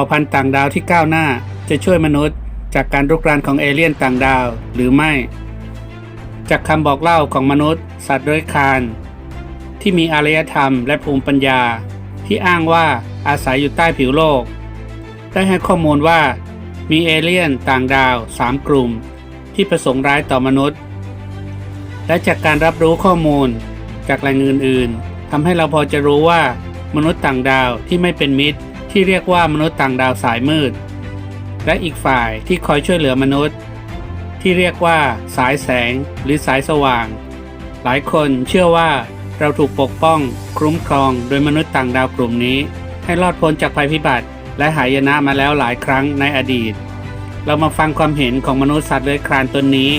เผ่าพันธุ์ต่างดาวที่ก้าวหน้าจะช่วยมนุษย์ จากการรุกรานของเอเลี่ยนต่างดาวหรือไม่ จากคำบอกเล่าของมนุษย์ สัตว์เลื้อยคลาน ที่มีอารยธรรมและภูมิปัญญา ที่อ้างว่าอาศัยอยู่ใต้ผิวโลก ได้ให้ข้อมูลว่า มีเอเลี่ยนต่างดาว 3 กลุ่ม ที่ประสงค์ร้ายต่อมนุษย์ และจากการรับรู้ข้อมูล จากแหล่งอื่น ๆทำให้เราพอจะรู้ว่ามนุษย์ต่างดาวที่ไม่เป็นมิตร ที่เรียกว่ามนุษย์ต่างดาวสายมืด และอีกฝ่ายที่คอยช่วยเหลือมนุษย์ ที่เรียกว่าสายแสงหรือสายสว่าง หลายคนเชื่อว่าเราถูกปกป้อง คุ้มครองโดยมนุษย์ต่างดาวกลุ่มนี้ ให้รอดพ้นจากภัยพิบัติ และหายนะมาแล้วหลายครั้งในอดีต เรามาฟังความเห็นของมนุษย์สัตว์เลื้อยคลานตนนี้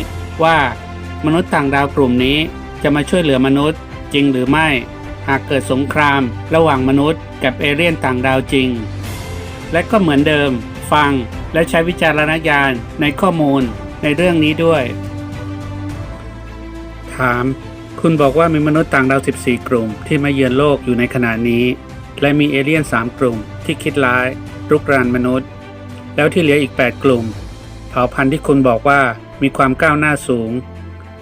ว่ามนุษย์ต่างดาวกลุ่มนี้จะมาช่วยเหลือมนุษย์จริงหรือไม่ หากเกิดสงคราม ระหว่างมนุษย์ กับเอเลี่ยนต่างดาวจริง และก็เหมือนเดิม ฟังและใช้วิจารณญาณในข้อมูลในเรื่องนี้ด้วย ถาม คุณบอกว่ามีมนุษย์ต่างดาว 14 กลุ่ม ที่มาเยือนโลกอยู่ในขณะนี้ และมีเอเลี่ยน 3 กลุ่ม ที่คิดร้ายรุกรานมนุษย์ แล้วที่เหลืออีก 8 กลุ่ม เผ่าพันธุ์ที่คุณบอกว่ามีความก้าวหน้าสูง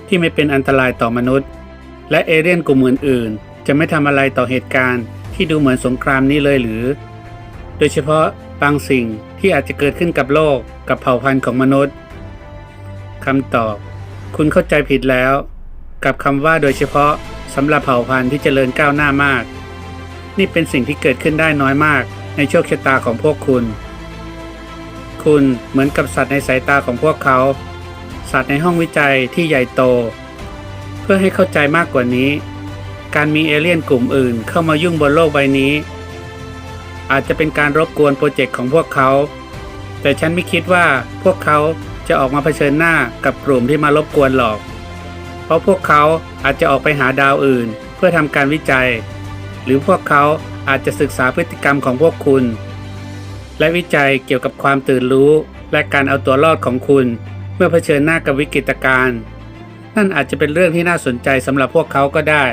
ที่ไม่เป็นอันตรายต่อมนุษย์ และเอเลี่ยนกลุ่มอื่นๆ จะไม่ทำอะไรต่อเหตุการณ์ที่ดูเหมือนสงครามนี้เลยหรือ โดยเฉพาะบางสิ่งที่อาจจะเกิดขึ้นกับโลกกับเผ่าพันธุ์ของมนุษย์คำตอบ คุณเข้าใจผิดแล้ว กับคำว่าโดยเฉพาะสำหรับเผ่าพันธุ์ที่เจริญก้าวหน้ามาก นี่เป็นสิ่งที่เกิดขึ้นได้น้อยมากในโชคชะตาของพวกคุณ คุณเหมือนกับสัตว์ในสายตาของพวกเขา สัตว์ในห้องวิจัยที่ใหญ่โต เพื่อให้เข้าใจมากกว่านี้ การมีเอเลี่ยนกลุ่มอื่นเข้ามายุ่งบนโลกใบนี้ อาจจะเป็นการรบกวนโปรเจกต์ของพวกเขา แต่ฉันไม่คิดว่าพวกเขาจะออกมาเผชิญหน้ากับกลุ่มที่มารบกวนหรอก เพราะพวกเขาอาจจะออกไปหาดาวอื่น เพื่อทำการวิจัย หรือพวกเขาอาจจะศึกษาพฤติกรรมของพวกคุณ และวิจัยเกี่ยวกับความตื่นรู้และการเอาตัวรอดของคุณ เมื่อเผชิญหน้ากับวิกฤตการณ์นั่นอาจจะเป็นเรื่องที่น่าสนใจสำหรับพวกเขาก็ได้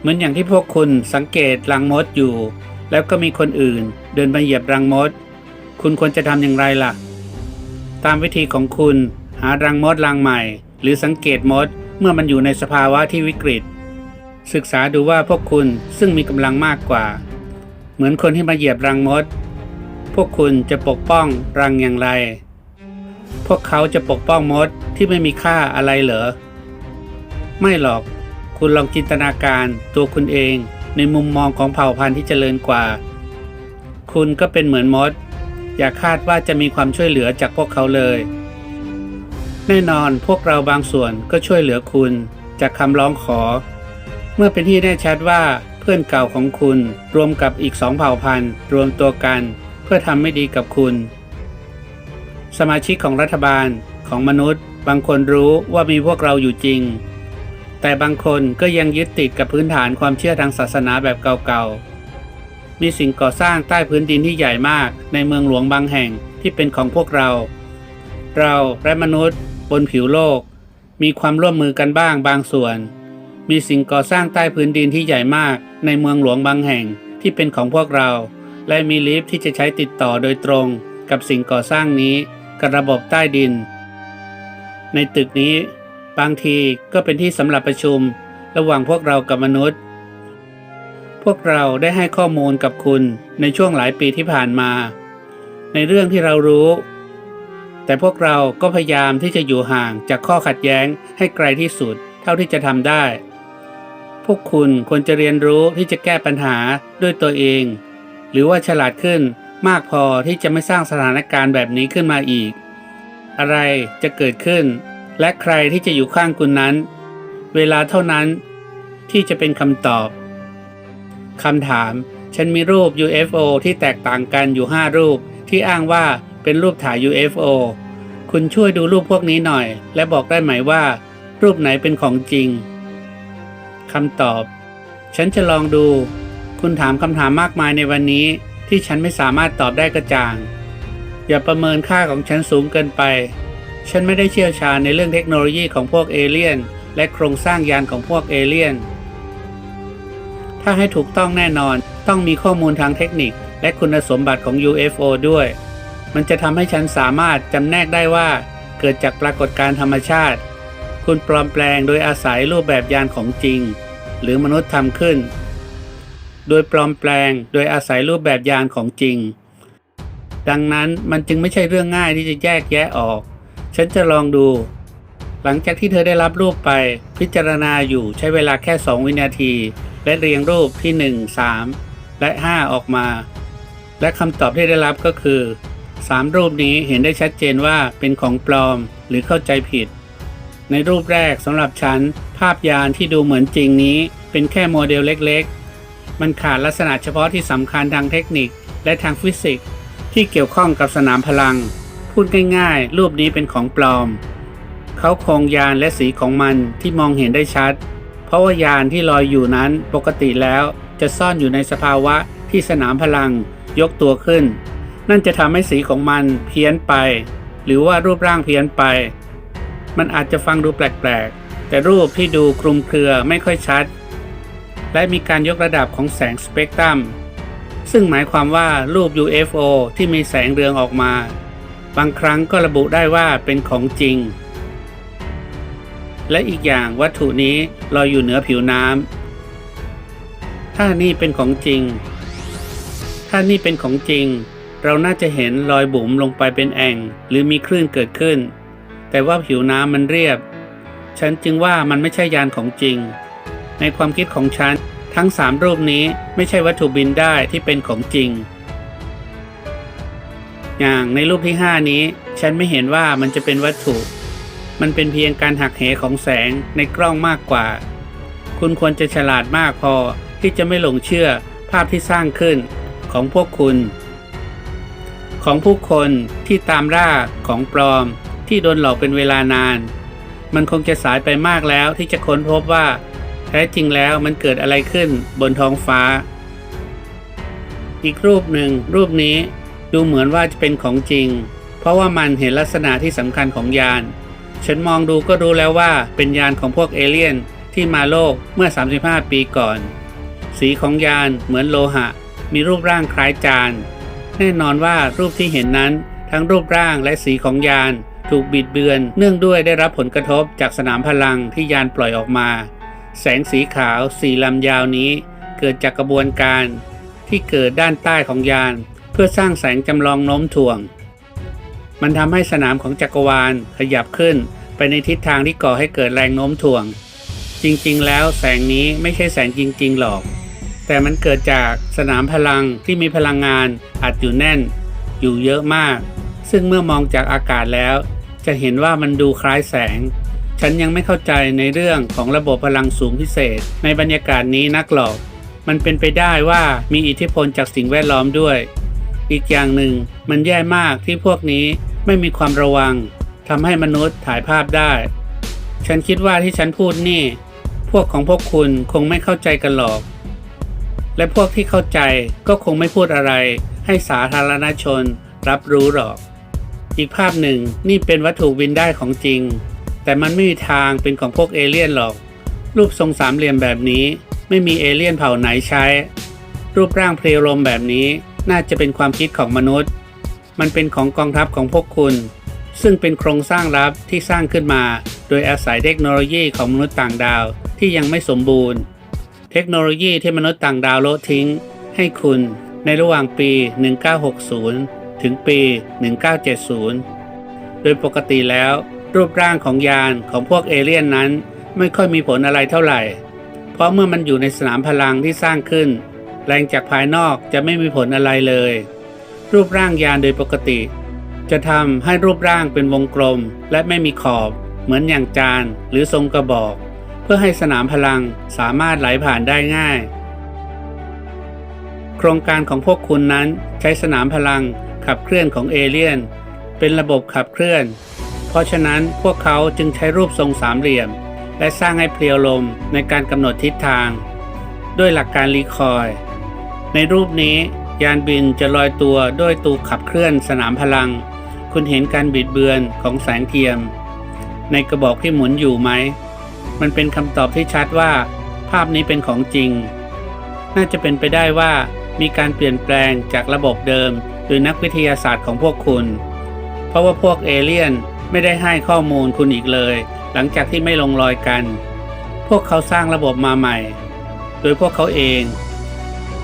เหมือนอย่างที่พวกคุณสังเกตรังมดอยู่ แล้วก็มีคนอื่น เดินมาเหยียบรังมด คุณควรจะทำอย่างไรล่ะ ตามวิธีของคุณหารังมดรังใหม่ หรือสังเกตมดเมื่อมันอยู่ในสภาวะที่วิกฤต ศึกษาดูว่าพวกคุณซึ่งมีกำลังมากกว่า เหมือนคนที่มาเหยียบรังมด พวกคุณจะปกป้องรังอย่างไร พวกเขาจะปกป้องมดที่ไม่มีค่าอะไรเหรอไม่หรอก คุณลองจินตนาการตัวคุณเองในมุมมองของเผ่าพันธุ์ที่เจริญกว่า คุณก็เป็นเหมือนมด อย่าคาดว่าจะมีความช่วยเหลือจากพวกเขาเลย แน่นอนพวกเราบางส่วนก็ช่วยเหลือคุณจากคำร้องขอ เมื่อเป็นที่แน่ชัดว่าเพื่อนเก่าของคุณรวมกับอีกสองเผ่าพันธุ์ รวมตัวกัน เพื่อทำไม่ดีกับคุณ สมาชิกของรัฐบาลของมนุษย์ บางคนรู้ว่ามีพวกเราอยู่จริง แต่บางคนก็ยังยึดติดกับพื้นฐานความเชื่อทางศาสนาแบบเก่าๆ มีสิ่งก่อสร้างใต้พื้นดินที่ใหญ่มากในเมืองหลวงบางแห่งที่เป็นของพวกเรา เราและมนุษย์ บนผิวโลก มีความร่วมมือกันบ้างบางส่วน มีสิ่งก่อสร้างใต้พื้นดินที่ใหญ่มากในเมืองหลวงบางแห่งที่เป็นของพวกเรา และมีลิฟต์ที่จะใช้ติดต่อโดยตรงกับสิ่งก่อสร้างนี้กับระบบใต้ดิน ในตึกนี้ บางทีก็เป็นที่สำหรับประชุม ระหว่างพวกเรากับมนุษย์ พวกเราได้ให้ข้อมูลกับคุณในช่วงหลายปีที่ผ่านมา ในเรื่องที่เรารู้ แต่พวกเราก็พยายามที่จะอยู่ห่างจากข้อขัดแย้งให้ไกลที่สุดเท่าที่จะทำได้ พวกคุณควรจะเรียนรู้ที่จะแก้ปัญหาด้วยตัวเอง หรือว่าฉลาดขึ้นมากพอที่จะไม่สร้างสถานการณ์แบบนี้ขึ้นมาอีก อะไรจะเกิดขึ้น และใครที่จะอยู่ข้างคุณนั้น เวลาเท่านั้นที่จะเป็นคำตอบคำถาม ฉันมีรูป UFO ที่แตกต่างกันอยู่ 5 รูปที่อ้างว่าเป็นรูปถ่าย UFO คุณช่วยดูรูปพวกนี้หน่อย และบอกได้ไหมว่า รูปไหนเป็นของจริงคำตอบ ฉันจะลองดู คุณถามคำถามมากมายในวันนี้ ที่ฉันไม่สามารถตอบได้กระจ่าง อย่าประเมินค่าของฉันสูงเกินไป ฉันไม่ได้เชี่ยวชาญในเรื่องเทคโนโลยีของพวกเอเลี่ยน และโครงสร้างยานของพวกเอเลี่ยน ถ้าให้ถูกต้องแน่นอนต้องมีข้อมูลทางเทคนิค และคุณสมบัติของ UFO ด้วย มันจะทำให้ฉันสามารถจำแนกได้ว่า เกิดจากปรากฏการธรรมชาติ คุณปลอมแปลงโดยอาศัยรูปแบบยานของจริง หรือมนุษย์ทำขึ้น โดยปลอมแปลงโดยอาศัยรูปแบบยานของจริง ดังนั้นมันจึงไม่ใช่เรื่องง่ายที่จะแยกแยะออก ฉันจะลองดู หลังจากที่เธอได้รับรูปไปพิจารณาอยู่ใช้เวลาแค่ 2 วินาที และเรียงรูปที่ 1 3 และ 5 ออกมา และคำตอบที่ได้รับก็คือ 3 รูปนี้เห็นได้ชัดเจนว่าเป็นของปลอมหรือเข้าใจผิด ในรูปแรกสำหรับฉัน ภาพยานที่ดูเหมือนจริงนี้ เป็นแค่โมเดลเล็กๆ มันขาดลักษณะเฉพาะที่สำคัญทางเทคนิคและทางฟิสิกส์ที่เกี่ยวข้องกับสนามพลัง พูดง่ายๆ รูปนี้เป็นของปลอม เขาโครงยานและสีของมันที่มองเห็นได้ชัด เพราะว่ายานที่ลอยอยู่นั้นปกติแล้วจะซ่อนอยู่ในสภาวะที่สนามพลังยกตัวขึ้น นั่นจะทำให้สีของมันเพี้ยนไป หรือว่ารูปร่างเพี้ยนไป มันอาจจะฟังดูแปลกๆ แต่รูปที่ดูคลุมเครือไม่ค่อยชัด และมีการยกระดับของแสงสเปกตรัมซึ่งหมายความว่ารูป UFO ที่มีแสงเรืองออกมา บางครั้งก็ระบุได้ว่าเป็นของจริง และอีกอย่างวัตถุนี้ลอยอยู่เหนือผิวน้ำถ้านี่เป็นของจริง ถ้านี่เป็นของจริง เราน่าจะเห็นรอยบุ๋มลงไปเป็นแอ่ง หรือมีคลื่นเกิดขึ้น แต่ว่าผิวน้ำมันเรียบ ฉันจึงว่ามันไม่ใช่ยานของจริง ในความคิดของฉันทั้งสามรูปนี้ไม่ใช่วัตถุบินได้ที่เป็นของจริง อย่างในรูปที่ 5 นี้ ฉันไม่เห็นว่ามันจะเป็นวัตถุ มันเป็นเพียงการหักเหของแสงในกล้องมากกว่า คุณควรจะฉลาดมากพอที่จะไม่หลงเชื่อภาพที่สร้างขึ้นของพวกคุณ ของผู้คนที่ตามล่าของปลอมที่โดนหลอกเป็นเวลานาน มันคงจะสายไปมากแล้วที่จะค้นพบว่า แท้จริงแล้วมันเกิดอะไรขึ้นบนท้องฟ้า อีกรูปหนึ่งรูปนี้ ดูเหมือนว่าจะเป็นของจริง เพราะว่ามันเห็นลักษณะที่สำคัญของยาน ฉันมองดูก็รู้แล้วว่าเป็นยานของพวกเอเลี่ยนที่มาโลกเมื่อ 35 ปีก่อน สีของยานเหมือนโลหะ มีรูปร่างคล้ายจาน แน่นอนว่ารูปที่เห็นนั้นทั้งรูปร่างและสีของยานถูกบิดเบือน เนื่องด้วยได้รับผลกระทบจากสนามพลังที่ยานปล่อยออกมา แสงสีขาวสี่ลำยาวนี้ เกิดจากกระบวนการ ที่เกิดด้านใต้ของยาน พื่อสร้างแสงจำลองโน้มถ่วง มันทำให้สนามของจักรวาลขยับขึ้นไปในทิศทางที่ก่อให้เกิดแรงโน้มถ่วง จริงๆ แล้วแสงนี้ไม่ใช่แสงจริง ๆ หรอก แต่มันเกิดจากสนามพลังที่มีพลังงานอัดอยู่แน่น อยู่เยอะมาก ซึ่งเมื่อมองจากอากาศแล้ว จะเห็นว่ามันดูคล้ายแสง ฉันยังไม่เข้าใจในเรื่องของระบบพลังสูงพิเศษ ในบรรยากาศนี้นักหรอก มันเป็นไปได้ว่ามีอิทธิพลจากสิ่งแวดล้อมด้วย อีกอย่างหนึ่งมันแย่มากที่พวกนี้ไม่มีความระวังทำให้มนุษย์ถ่ายภาพได้ ฉันคิดว่าที่ฉันพูดนี่ พวกของพวกคุณคงไม่เข้าใจกันหรอก และพวกที่เข้าใจก็คงไม่พูดอะไร ให้สาธารณชนรับรู้หรอก อีกภาพหนึ่งนี่เป็นวัตถุบินได้ของจริง แต่มันไม่มีทางเป็นของพวกเอเลี่ยนหรอก รูปทรงสามเหลี่ยมแบบนี้ ไม่มีเอเลี่ยนเผ่าไหนใช้ รูปร่างเพลียวลมแบบนี้ น่าจะเป็นความคิดของมนุษย์ มันเป็นของกองทัพของพวกคุณ ซึ่งเป็นโครงสร้างลับที่สร้างขึ้นมา โดยอาศัยเทคโนโลยีของมนุษย์ต่างดาวที่ยังไม่สมบูรณ์ เทคโนโลยีที่มนุษย์ต่างดาวโลทิ้ง ให้คุณในระหว่างปี 1960 ถึงปี 1970 โดยปกติแล้ว รูปร่างของยานของพวกเอเลี่ยนนั้น ไม่ค่อยมีผลอะไรเท่าไหร่ เพราะเมื่อมันอยู่ในสนามพลังที่สร้างขึ้น แรงจากภายนอกจะไม่มีผลอะไรเลย รูปร่างยานโดยปกติ จะทำให้รูปร่างเป็นวงกลมและไม่มีขอบเหมือนอย่างจานหรือทรงกระบอก เพื่อให้สนามพลังสามารถไหลผ่านได้ง่าย โครงการของพวกคุณนั้นใช้สนามพลังขับเคลื่อนของเอเลี่ยน เป็นระบบขับเคลื่อน เพราะฉะนั้นพวกเขาจึงใช้รูปทรงสามเหลี่ยม และสร้างให้เพลียวลมในการกำหนดทิศทาง ด้วยหลักการรีคอย ในรูปนี้ยานบินจะลอยตัวด้วยตูขับเคลื่อนสนามพลัง คุณเห็นการบิดเบือนของแสงเทียม ในกระบอกที่หมุนอยู่ไหม มันเป็นคำตอบที่ชัดว่า ภาพนี้เป็นของจริง น่าจะเป็นไปได้ว่ามีการเปลี่ยนแปลงจากระบบเดิมโดยนักวิทยาศาสตร์ของพวกคุณ เพราะว่าพวกเอเลี่ยนไม่ได้ให้ข้อมูลคุณอีกเลย หลังจากที่ไม่ลงรอยกัน พวกเขาสร้างระบบมาใหม่ โดยพวกเขาเอง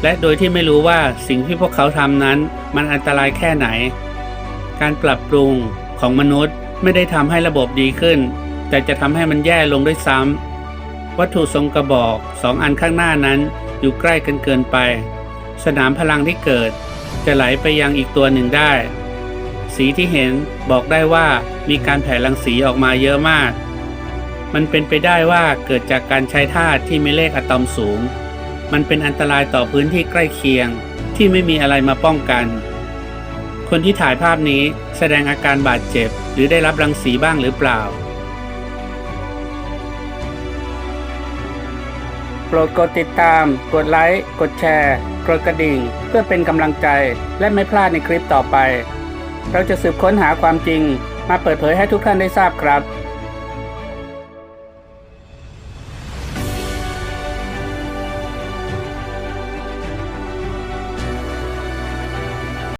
และโดยที่ไม่รู้ว่าสิ่งที่พวกเขาทำนั้น มันอันตรายแค่ไหน การปรับปรุงของมนุษย์ไม่ได้ทำให้ระบบดีขึ้น แต่จะทำให้มันแย่ลงด้วยซ้ำวัตถุทรงกระบอกสองอันข้างหน้านั้นอยู่ใกล้กันเกินไป สนามพลังที่เกิด จะไหลไปยังอีกตัวหนึ่งได้ สีที่เห็นบอกได้ว่ามีการแผ่รังสีออกมาเยอะมาก มันเป็นไปได้ว่าเกิดจากการใช้ธาตุที่มีเลขอะตอมสูง มันเป็นอันตรายต่อพื้นที่ใกล้เคียง ที่ไม่มีอะไรมาป้องกัน คนที่ถ่ายภาพนี้แสดงอาการบาดเจ็บ หรือได้รับรังสีบ้างหรือเปล่า โปรดกดติดตาม กดไลค์ กดแชร์ กดกระดิ่ง เพื่อเป็นกำลังใจ และไม่พลาดในคลิปต่อไป เราจะสืบค้นหาความจริง มาเปิดเผยให้ทุกท่านได้ทราบครับ